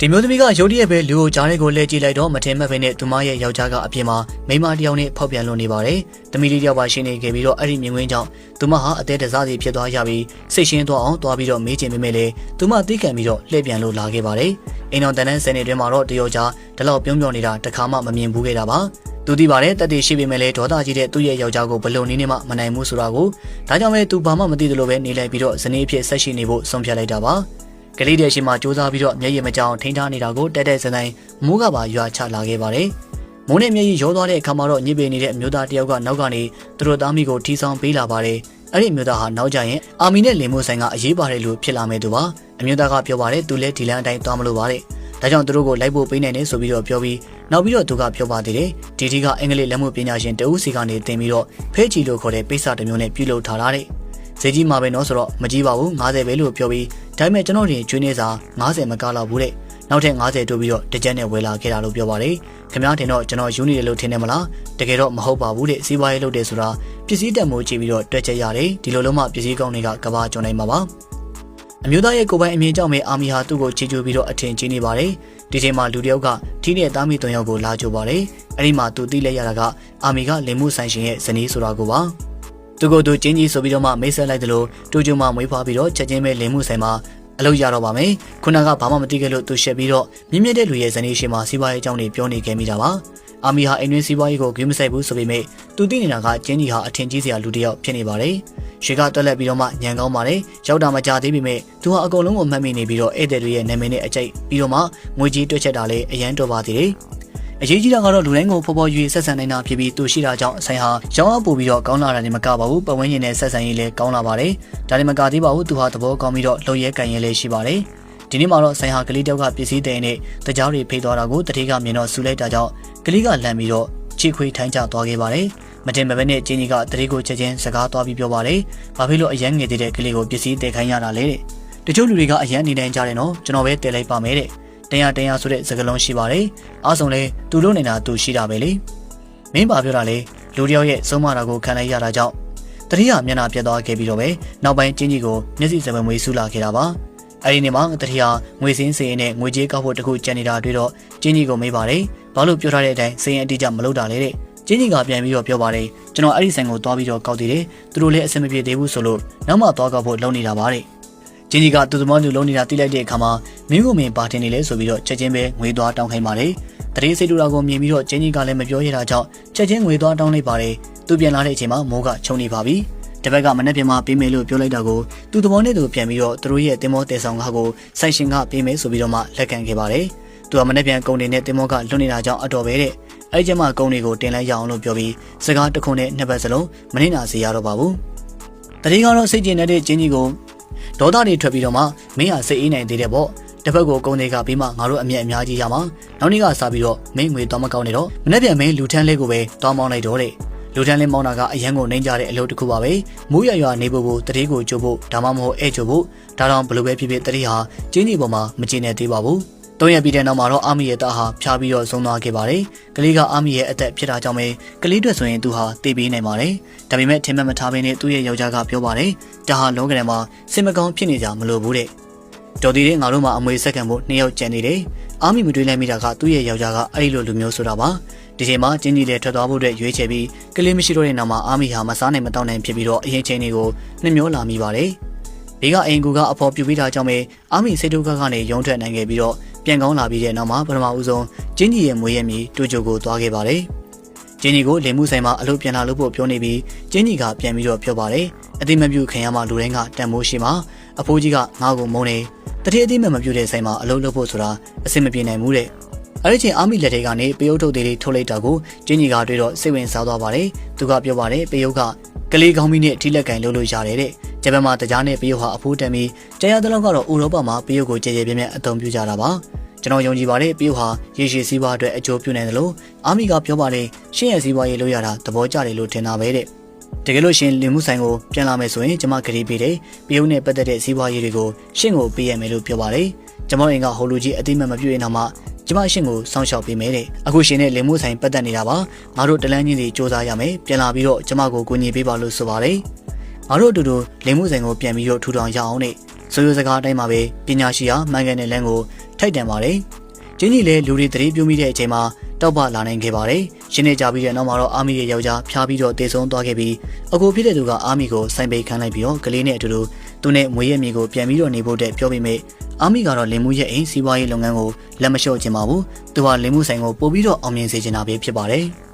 ဒီမျိုးသမီးကရုတ်တရက်ပဲလူကိုကြားထဲကိုလှည့်ကြည့်လိုက်တော့မထင်မှတ်ပဲနဲ့သူမရဲ့ယောက်ျားကအပြင်မှာမိန်းမတစ်ယောက်နဲ့ဖောက်ပြန်လွန်နေပါတယ်။သမီးလေးတစ်ယောက်ပါရှင်းနေခဲ့ပြီးတော့အဲ့ဒီမြင်ကွင်းကြောင့်သူမဟာအသေးတစားစီဖြစ်သွားရပြီးစိတ်ရှင်းသွားအောင်သွားပြီးတော့မေးချင်ပေမဲ့လည်းသူမသိခံပြီးတော့လှည့်ပြန်လို့လာခဲ့ပါတယ်။အိမ်တော်တန်တန်းဆယ်နေတွင်မှာတော့တယောက်ကြားဒီလောက်ပြုံးပြုံနေတာတခါမှမမြင်ဘူးခဲ့တာပါ။သူသိပါတယ်တက်တည်ရှိပေမဲ့လည်းဒေါသကြီးတဲ့သူ့ရဲ့ယောက်ျားကိုဘလုံနည်းနဲ့မှမနိုင်ဘူးဆိုတာကိုဒါကြောင့်ပဲသူဘာမှမသိသလိုပဲနေလိုက်ပြီးတော့ဇနီးအဖြစ်ဆက်ရှိနေဖို့ဆုံးဖြတ်လိုက်တာပါ ကလေးတဲ့ရှိမှစူးစမ်းပြီးတော့မျက်ရည်မကြောင်ထိန်းထားနေတာကိုတက်တက်စတိုင်းမိုးကပါရွာချလာခဲ့ပါတယ်မိုးနဲ့မျက်ရည်ရောသွားတဲ့အခါမှာတော့ညစ်ပေနေတဲ့အမျိုးသားတယောက်ကနောက်ကနေသူတို့သားမိကိုထီဆောင်ပေးလာပါတယ်အဲ့ဒီအမျိုးသားဟာနောက်ကျရင်အာမီနဲ့လင်မိုဆိုင်ကအရေးပါတယ်လို့ဖြစ်လာမဲ့သူပါအမျိုးသားကပြောပါတယ်သူလည်းဒီလန်အတိုင်းသွားမလို့ပါတယ်ဒါကြောင့်သူတို့ကိုလိုက်ဖို့ပေးနိုင်တယ်ဆိုပြီးတော့ပြောပြီးနောက်ပြီးတော့သူကပြောပါသေးတယ်ဒီတီကအင်္ဂလိပ်လက်မှုပညာရှင်တဦးစီကနေတင်ပြီးတော့ဖဲချီလို့ခေါ်တဲ့ပိစာတစ်မျိုးနဲ့ပြုလုပ်ထားတာတဲ့ဈေးကြီးမှာပဲနော်ဆိုတော့မကြီးပါဘူး90ပဲလို့ပြောပြီး ဒါပေမဲ့ကျွန်တော်တင်ကျွေးနေစာ90မကလောက်ဘူးတဲ့နောက်ထပ်90တိုးပြီးတော့တကြက်နဲ့ဝယ်လာခဲ့တာလို့ပြောပါတယ်ခင်ဗျားတင်တော့ကျွန်တော်ယူနေတယ်လို့ထင်တယ်မလားတကယ်တော့မဟုတ်ပါဘူးတဲ့စီးပွားရေးလုပ်တယ်ဆိုတာပစ္စည်းတက်မိုးကြည့်ပြီးတော့တွက်ချက်ရတယ်ဒီလိုလုံးမှပစ္စည်းကောင်းတွေကကဘာကျွန်းနိုင်မှာပါအမျိုးသားရဲ့ကိုယ်ပိုင်အမြင်ကြောင့်ပဲအာမီဟာသူ့ကိုချီကျူးပြီးတော့အထင်ကြီးနေပါတယ်ဒီချိန်မှာလူတယောက်ကထီးနဲ့သားမိသွန်ယောက်ကိုလာကြိုပါတယ်အဲ့ဒီမှာသူသိလိုက်ရတာကအာမီကလင်မှုဆိုင်ရှင်ရဲ့ဇနီးဆိုတာကိုပါ သူကိုယ်သူကျင်းကြီးဆိုပြီးတော့မှမိတ်ဆက်လိုက်တယ်လို့တူကျူမှမွေးဖွားပြီးတော့ချက်ချင်းပဲလင်မှုဆိုင်မှာအလုပ်ရတော့ပါမယ်ခုနကဘာမှမသိခဲ့လို့သူရှက်ပြီးတော့မြင့်မြတ်တဲ့လူရဲ့ဇနီးရှိမှစီးပွားရေးအကြောင်းတွေပြောနေခဲ့မိတာပါအာမီဟာအိမ်တွင်းစီးပွားရေးကိုဂရုမစိုက်ဘူးဆိုပေမဲ့သူသိနေတာကကျင်းကြီးဟာအထင်ကြီးစရာလူတစ်ယောက်ဖြစ်နေပါတယ်ရှေကတွက်လက်ပြီးတော့မှညံကောင်းပါတယ်ရောက်တာမကြသေးပေမဲ့သူဟာအကုန်လုံးကိုမှတ်မိနေပြီးတော့ဧည့်သည်တွေရဲ့နာမည်နဲ့အကျိတ်ပြီးတော့မှငွေကြီးတွက်ချက်တာလည်းအရန်တော်ပါသေးတယ် အရေးကြီးတာကတော့လူတိုင်းကိုဖော်ဖော်ရွေဆက်ဆံနိုင်တာဖြစ်ပြီးသူရှိတာကြောင့်အဆိုင်ဟာရောင်းအပ်ပို့ပြီးတော့ကောင်းလာတာနေမကပါဘူးပတ်ဝန်းကျင်နဲ့ဆက်ဆံရေးလည်းကောင်းလာပါတယ်ဒါလည်းမကသေးပါဘူးသူဟာသဘောကောင်းပြီးတော့လုံရဲကန်ရဲလည်းရှိပါတယ်ဒီနေ့မှာတော့ဆိုင်ဟာကလေးတယောက်ကပစ္စည်းတဲ့နဲ့တကြားတွေဖိသွားတာကိုတတိကမြင်တော့ဆူလိုက်တာကြောင့်ကလေးကလန့်ပြီးတော့ချီခွေထိုင်းချသွားခဲ့ပါတယ်မတင်မပဲနဲ့ကျင်းကြီးကတတိကိုချက်ချင်းစကားသွားပြီးပြောပါတယ်ဘာဖြစ်လို့အရန်ငယ်သေးတဲ့ကလေးကိုပစ္စည်းတဲ့ခိုင်းရတာလဲတဲ့တချို့လူတွေကအရန်နေနိုင်ကြတယ်နော်ကျွန်တော်ပဲတည်လိုက်ပါမယ်တဲ့ တရားတရားဆိုတဲ့စကားလုံးရှိပါတယ်အားဆုံးလဲသူတို့နေတာသူရှိတာပဲလေမင်းပါပြောတာလေလူတယောက်ရဲ့ဆုံးမတာကိုခံလိုက်ရတာကြောင့်တတိယမျက်နှာပြတ်သွားခဲ့ပြီးတော့ပဲနောက်ပိုင်းကျင်းကြီးကိုမျက်စိစပယ်မွေးဆူလာခဲ့တာပါအဲဒီနေ့မှာတတိယငွေစင်းစင်းနဲ့ငွေကြေးကောက်ဖို့တခုကြံနေတာတွေ့တော့ကျင်းကြီးကိုမေးပါတယ်ဘာလို့ပြောထားတဲ့အတိုင်းစင်းအတိအကျမလုပ်တာလဲတဲ့ကျင်းကြီးကပြန်ပြီးတော့ပြောပါတယ်ကျွန်တော်အဲ့ဒီဆိုင်ကိုသွားပြီးတော့ကောက်တည်တယ်သူတို့လည်းအဆင်မပြေသေးဘူးဆိုလို့နောက်မှသွားကောက်ဖို့လုပ်နေတာပါတဲ့ ကျင်းကြီးကသူသမောသူလုံးနေတာတိလိုက်တဲ့အခါမှာမင်းကိုမင်းပါတင်နေလဲဆိုပြီးတော့ချက်ချင်းပဲငွေသွားတောင်းခိုင်းပါတယ်တရေစိတ်တူတာကိုမြင်ပြီးတော့ကျင်းကြီးကလည်းမပြောရတာကြောင့်ချက်ချင်းငွေသွားတောင်းလိုက်ပါတယ်သူပြန်လာတဲ့အချိန်မှာမိုးကချုံနေပါပြီတပတ်ကမနေ့ပြန်မှပေးမယ်လို့ပြောလိုက်တာကိုသူသဘောနဲ့သူပြန်ပြီးတော့သူတို့ရဲ့တင်မောတဲဆောင်ကားကိုစိုက်ရှင်ကပေးမယ်ဆိုပြီးတော့မှလက်ခံခဲ့ပါတယ်။သူကမနေ့ပြန်ကုန်နေနဲ့တင်မောကလွတ်နေတာကြောင့်အတော်ပဲတဲ့။အဲဒီကျမှကုန်တွေကိုတင်လိုက်ရအောင်လို့ပြောပြီးစကားတခွန်းနဲ့နှစ်ပတ်စလုံးမနှိနာစေရတော့ပါဘူး။တတိကတော့စိတ်ကျင်တဲ့ကျင်းကြီးကို ဒေါသတွေထွက်ပြီးတော့မှမင်းဟာစိတ်အေးနိုင်သေးတယ်ပေါ့။တစ်ဖက်ကိုကုန်တွေကပြီးမှငါတို့အမြက်အများကြီးရမှာ။နောက်နေ့ကစားပြီးတော့မင်းငွေတော့မကောင်းနေတော့မနေ့ပြန်မင်းလူထမ်းလေးကိုပဲတောင်းမောင်းလိုက်တော့တဲ့။လူတန်းလေးမောင်းတာကအရန်ကိုနှိမ့်ကြတဲ့အလုပ်တစ်ခုပါပဲမိုးရရွာနေဖို့ကိုတတိကိုကြိုးဖို့ဒါမှမဟုတ်အဲကြိုးဖို့ဒါတော့ဘလို့ပဲဖြစ်ဖြစ်တတိဟာကျင်းကြီးပေါ်မှာမကျင်နေသေးပါဘူး သုံးရက်ပြီးတဲ့နောက်မှာတော့အာမီရဲ့တာဟာဖျားပြီးတော့ဆုံးသွားခဲ့ပါတယ်။ကလေးကအာမီရဲ့အသက်ဖြစ်တာကြောင့်ပဲကလေးတွေဆိုရင်သူဟာတေးပေးနိုင်ပါတယ်။ဒါပေမဲ့ထင်မှတ်မထားဘဲနဲ့သူ့ရဲ့ယောက်ျားကပြောပါတယ်။ဒါဟာလောကရန်မှာစင်မကောင်းဖြစ်နေကြမလို့ဘူးတဲ့။တော်သေးတဲ့ငါတို့မှအမွေစက္ကန့်ဖို့နှစ်ယောက်ကျန်နေတယ်။အာမီမတွေးလိုက်မိတာကသူ့ရဲ့ယောက်ျားကအဲ့ဒီလိုလူမျိုးဆိုတာပါ။ဒီချိန်မှာကျင်းကြီးလည်းထွက်သွားဖို့အတွက်ရွေးချယ်ပြီးကလေးမရှိတော့တဲ့နောက်မှာအာမီဟာမစားနိုင်မတောင်းနိုင်ဖြစ်ပြီးတော့အရင်ချိန်တွေကိုနှမျောလာမိပါတယ်။ဘေးကအင်ကူကအဖော်ပြပြီးတာကြောင့်ပဲအာမီစိတ်ဒုက္ခကနေရုံထွက်နိုင်ခဲ့ပြီးတော့ ပြန်ကောင်းလာပြီးတဲ့နောက်မှာပထမဦးဆုံးကျင်းကြီးရဲ့မွေးရမီတူချိုကိုသွားခဲ့ပါတယ်။ကျင်းကြီးကိုလင်မှုဆိုင်မှာအလုပ်ပြန်လာလို့ဖို့ပြောနေပြီးကျင်းကြီးကပြန်ပြီးတော့ပြောပါတယ်။အတိမပြုခင်ရမှလူတိုင်းကတန်မိုးရှိမှာအဖိုးကြီးကငါ့ကိုမုန်းနေတတိအတိမမပြုတဲ့ဆိုင်မှာအလုပ်လုပ်ဖို့ဆိုတာအဆင်မပြေနိုင်ဘူးတဲ့။အဲဒီချိန်အာမီလက်ထဲကနေပယုတ်ထုတ်သေးလေးထုတ်လိုက်တာကိုကျင်းကြီးကတွေ့တော့စိတ်ဝင်စားသွားပါတယ်။သူကပြောပါတယ်ပယုတ်ကကလေးကောင်းပြီးနဲ့ထိလက်ကင်လုပ်လို့ရတယ်တဲ့။ဂျပန်မှာတရားနဲ့ပယုတ်ဟာအဖိုးတန်ပြီးတရားတလောက်ကတော့ဥရောပမှာပယုတ်ကိုကြည်ကြဲပြင်းပြင်းအသုံးပြုကြတာပါ။ ကျွန်တော်ယုံကြည်ပါတယ်ပယုတ်ဟာရေရှည်စည်းပွားအတွက်အကျိုးပြုနိုင်တယ်လို့အာမီကပြောပါတယ်ရှင်းရစည်းပွားရေးလုပ်ရတာသဘောကျတယ်လို့ထင်တာပဲတဲ့။တကယ်လို့ရှင်လင်မှုဆိုင်ကိုပြန်လာမယ်ဆိုရင်ကျွန်မဂရီပေးတယ်။ပယုတ်နဲ့ပတ်သက်တဲ့စည်းပွားရေးတွေကိုရှင့်ကိုပေးရမယ်လို့ပြောပါတယ်။ကျွန်မအင်ကဟိုလူကြီးအတိမတ်မပြုရင်တော့မှကျမအရှင်ကိုစောင့်ရှောက်ပေးမယ်တဲ့အခုရှင်နဲ့လင်မှုဆိုင်ပတ်သက်နေတာပါငါတို့တလန်းချင်းစီစူးစမ်းရမယ်ပြန်လာပြီးတော့ကျမကိုကူညီပေးပါလို့ဆိုပါတယ်ငါတို့အတူတူလင်မှုဆိုင်ကိုပြန်ပြီးတော့ထူထောင်ရအောင်တဲ့ ဆိုရိုစကားအတိုင်းမှာပဲပညာရှိဟာမှန်ကန်တဲ့လမ်းကိုထိုက်တန်ပါတယ်။ကျင်းကြီးလည်းလူတွေတရေပြုံးမိတဲ့အချိန်မှာတောက်ပလာနိုင်ခဲ့ပါတယ်။ရှင်းနေကြပြီးတဲ့နောက်မှာတော့အာမီရဲ့ယောက်ျားဖျားပြီးတော့တေဆုံးသွားခဲ့ပြီးအကိုဖြစ်တဲ့သူကအာမီကိုစိုင်းပိတ်ခန်းလိုက်ပြီးတော့ကလေးနဲ့အတူတူသူနဲ့မွေးရဲ့မိကိုပြန်ပြီးတော့နေဖို့တဲ့ပြောပြီးမြဲအာမီကတော့လင်မှုရဲ့အိမ်စီးပွားရေးလုပ်ငန်းကိုလက်မလျှော့ချင်ပါဘူး။သူကလင်မှုဆိုင်ကိုပို့ပြီးတော့အောင်မြင်စေချင်တာပဲဖြစ်ပါတယ်။